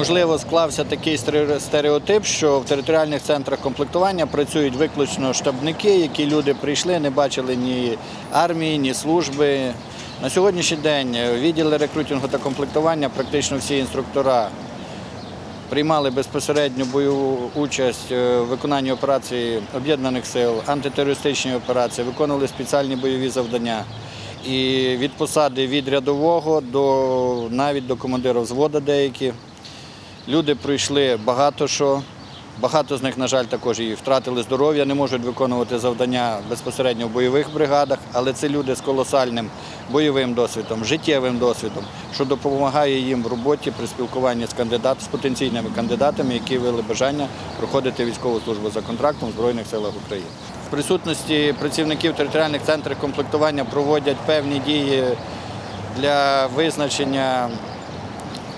можливо, склався такий стереотип, що в територіальних центрах комплектування працюють виключно штабники, які люди прийшли, не бачили ні армії, ні служби. На сьогоднішній день відділи рекрутингу та комплектування практично всі інструктора приймали безпосередню бойову участь е, в виконанні операції об'єднаних сил, антитерористичні операції, виконували спеціальні бойові завдання. І від посади від рядового до навіть до командира взводу деякі. Люди пройшли багато що. Багато з них, на жаль, також і втратили здоров'я, не можуть виконувати завдання безпосередньо в бойових бригадах, але це люди з колосальним бойовим досвідом, життєвим досвідом, що допомагає їм в роботі при спілкуванні з кандидатами, з потенційними кандидатами, які вели бажання проходити військову службу за контрактом в Збройних силах України. В присутності працівників територіальних центрів комплектування проводять певні дії для визначення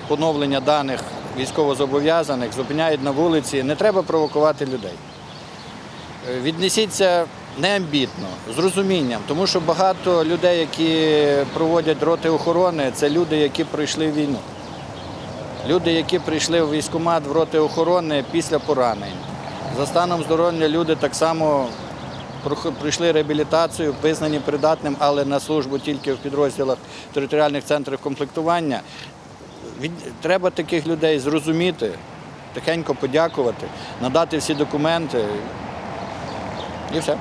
поновлення даних військовозобов'язаних, зупиняють на вулиці. Не треба провокувати людей. Е, Віднесіться неамбітно, з розумінням, тому що багато людей, які проводять роти охорони, це люди, які пройшли війну. Люди, які прийшли в військкомат в роти охорони після поранень. За станом здоров'я люди так само пройшли реабілітацію, визнані придатним, але на службу тільки в підрозділах територіальних центрів комплектування. Від- Треба таких людей зрозуміти, тихенько подякувати, надати всі документи і все.